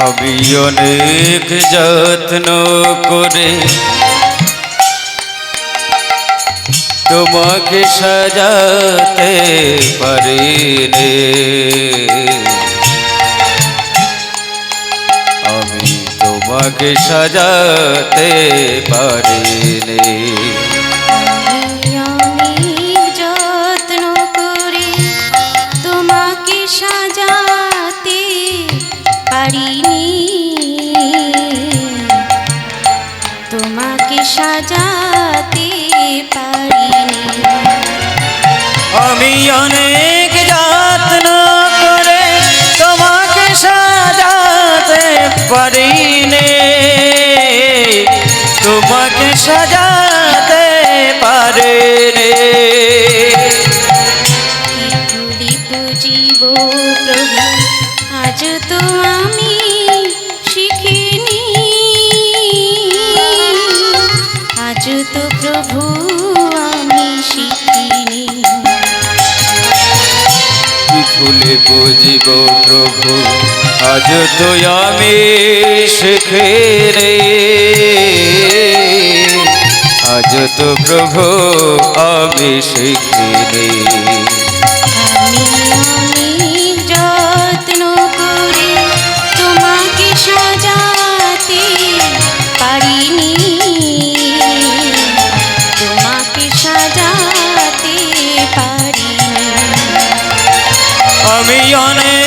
আমি অনেক যত্ন করে তোমাকে সাজাতে পারি আমি তোমাকে সাজাতে পারি পারিনি তোমাকে সাজাতে ভুলি পুজিব প্রভু আজ তো আমি শিখিনি। আজ তো প্রভু আমি শিখিনি। কি ফুলে বুঝিব আজ তো আমি শিখে রে আজ তো প্রভু আমি শিখিনি আমি অনেক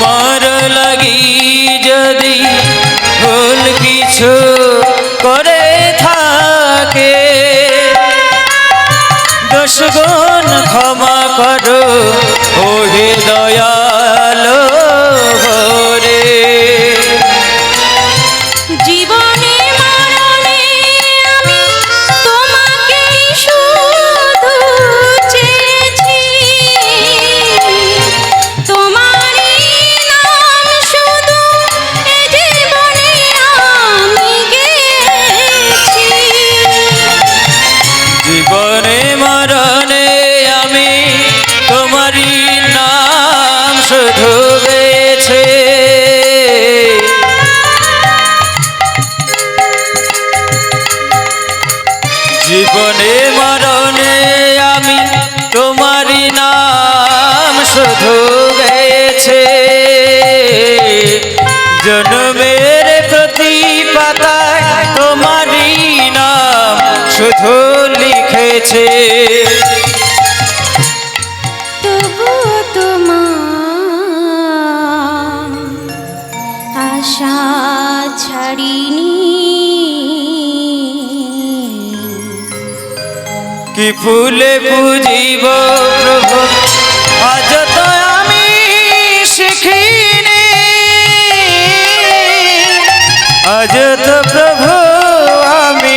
তোমার লাগি যদি ভুল কিছু করে থাকে দশগুণ গুণ ক্ষমা করো ওহে দয়ালো। জীবনে মরণে আমি তোমারই নাম শুধু গেছে জন্মের প্রতি পাতায় তোমারই নাম শুধু লিখেছে। আশা ছাড়িনি। কি ফুলে বুঝিব প্রভু? আজ তো আমি শিখিনি। আজ তো প্রভু আমি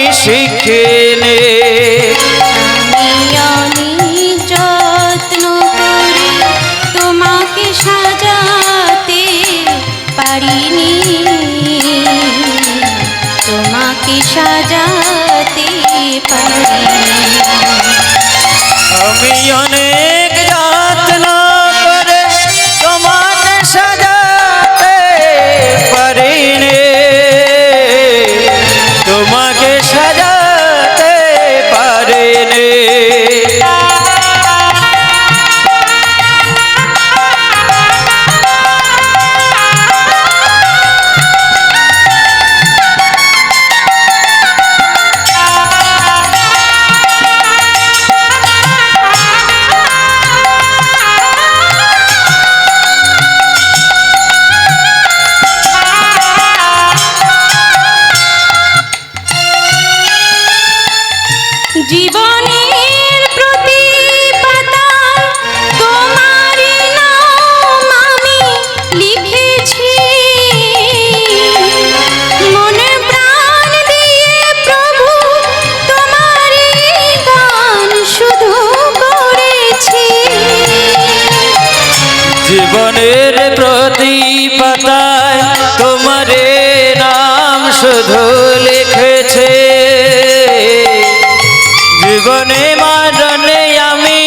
জীবনে মারণে আমি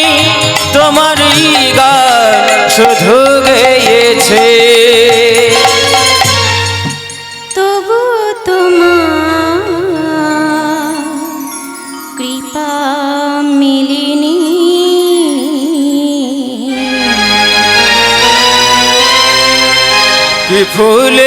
তোমার গান শুধু গেয়েছে। তবু তোমার কৃপা মিলিনি। কি ফুলে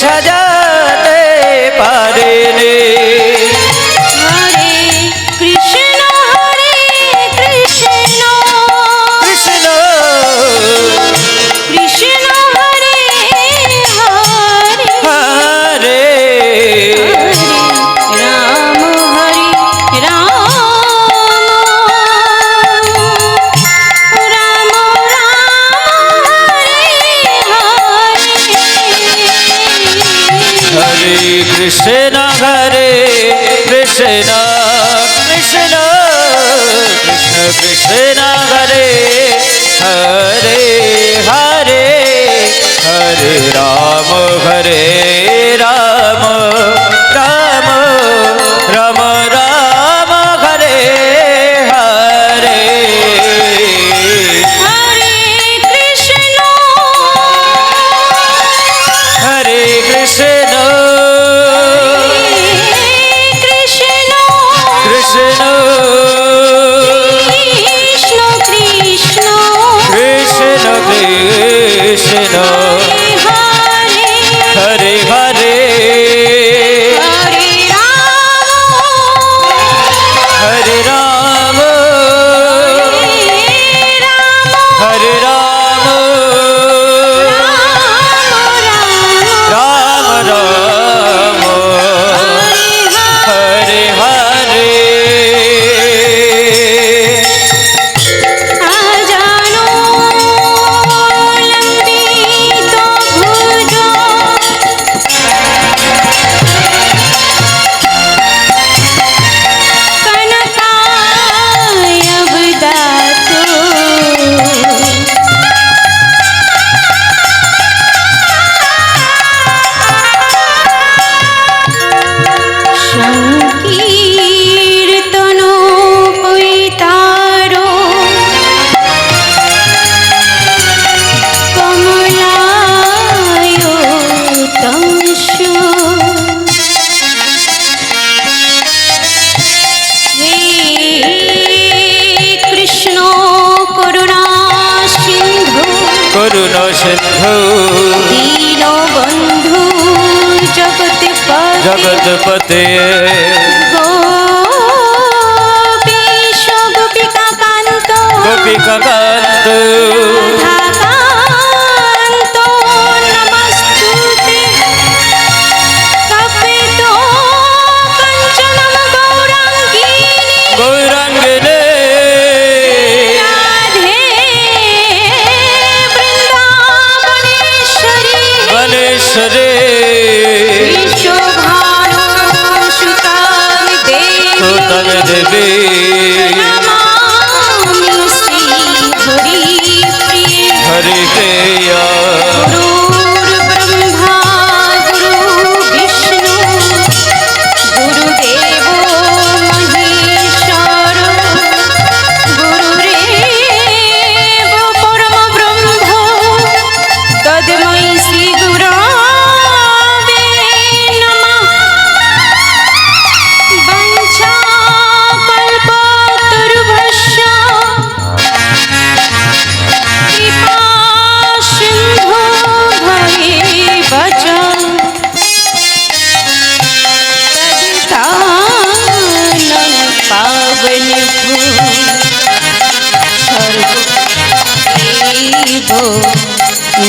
সাজাতে পারেনি। সন্তান দেবে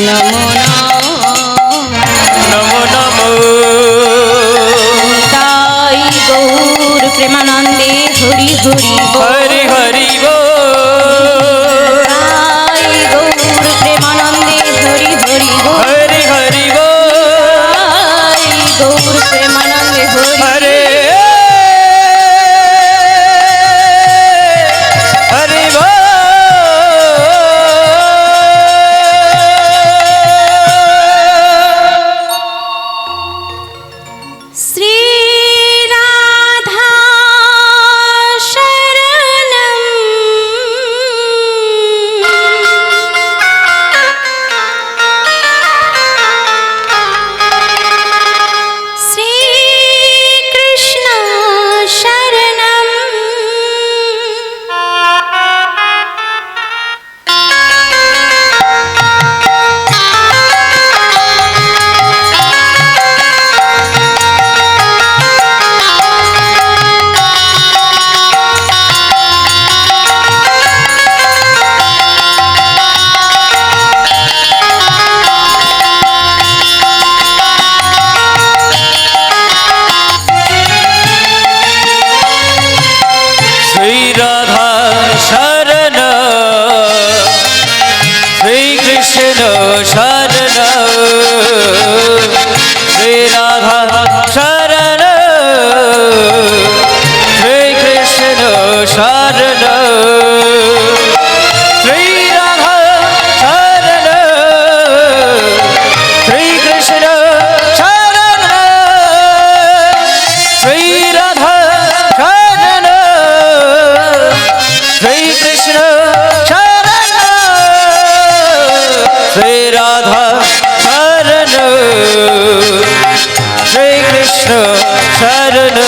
নমো নমো নমো। তাই গৌর প্রেমানন্দে হরি হরি বল। शरण